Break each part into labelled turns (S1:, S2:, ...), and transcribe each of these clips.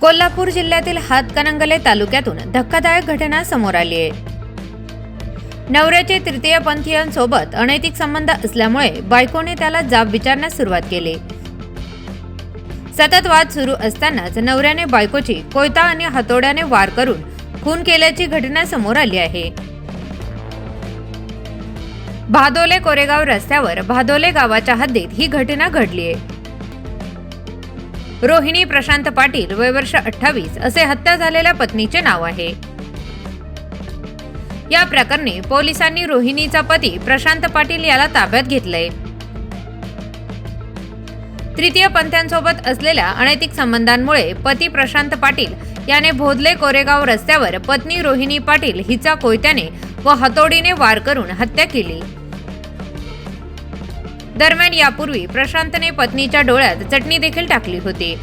S1: कोल्हापूर जिल्ह्यातील हातकणंगले तालुक्यातून धक्कादायक घटना समोर आली आहे. नवऱ्याचे तृतीय पंथीयांसोबत अनैतिक संबंध असल्यामुळे बायकोने त्याला जाब विचारण्यास सुरुवात केली. सतत वाद सुरू असतानाच नवऱ्याने बायकोची कोयता आणि हातोड्याने वार करून खून केल्याची घटना समोर आली आहे. भादोले कोरेगाव रस्त्यावर भादोले गावाच्या हद्दीत ही घटना घडली आहे. रोहिणी प्रशांत पाटील वय वर्ष अठ्ठावीस असे हत्या झालेल्या पत्नीचे नाव आहे. या प्रकरणी पोलिसांनी रोहिणीचा पती प्रशांत पाटील याला ताब्यात घेतलंय. तृतीय पंथ्यांसोबत असलेल्या अनैतिक संबंधांमुळे पती प्रशांत पाटील याने भोदले कोरेगाव रस्त्यावर पत्नी रोहिणी पाटील हिचा कोयत्याने व हातोडीने वार करून हत्या केली. दरम्यान यापूर्वी प्रशांतने पत्नीच्या डोळ्यात चटणी देखील टाकली होती.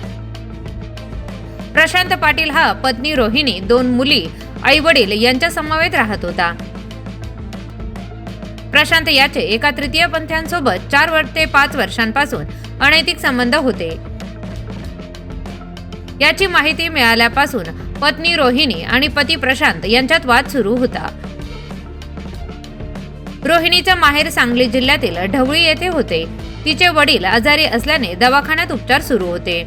S1: प्रशांत पाटील हा पत्नी रोहिणी दोन मुली आई वडील यांच्या समवेत राहत होता. प्रशांत याचे एका तृतीय पंथ्यांसोबत चार वर ते पाच वर्षांपासून अनैतिक संबंध होते. याची माहिती मिळाल्यापासून पत्नी रोहिणी आणि पती प्रशांत यांच्यात वाद सुरू होता. रोहिणीचं माहेर सांगली जिल्ह्यातील ढवळी येथे होते. तिचे वडील आजारी असल्याने दवाखान्यात उपचार सुरू होते.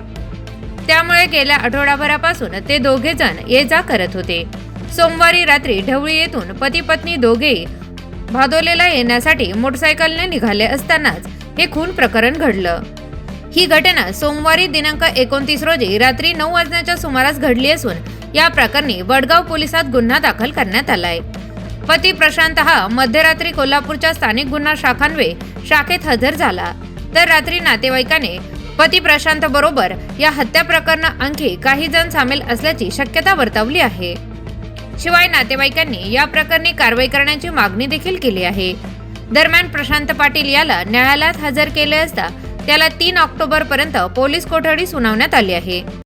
S1: त्यामुळे गेल्या आठवडाभरापासून ते दोघे जण ये जा करत होते. सोमवारी रात्री ढवळी येथून पती पत्नी दोघेही भादोलेला येण्यासाठी मोटरसायकलने निघाले असतानाच हे खून प्रकरण घडलं. ही घटना सोमवारी दिनांक एकोणतीस रोजी रात्री नऊ वाजण्याच्या सुमारास घडली असून या प्रकरणी वडगाव पोलिसात गुन्हा दाखल करण्यात आलाय. पती प्रशांत हा मध्यरात्री कोल्हापूरच्या स्थानिक गुन्हा शाखांवे शाखेत हजर झाला. तर रात्री नातेवाईकाने पती प्रशांत बरोबर या हत्या प्रकरणात आणखी काही जण सामील असल्याची शक्यता वर्तवली आहे. शिवाय नातेवाईकांनी या प्रकरणी कारवाई करण्याची मागणी देखील केली आहे. दरम्यान प्रशांत पाटील याला न्यायालयात हजर केले असता त्याला तीन ऑक्टोबर पर्यंत पोलीस कोठडी सुनावण्यात आली आहे.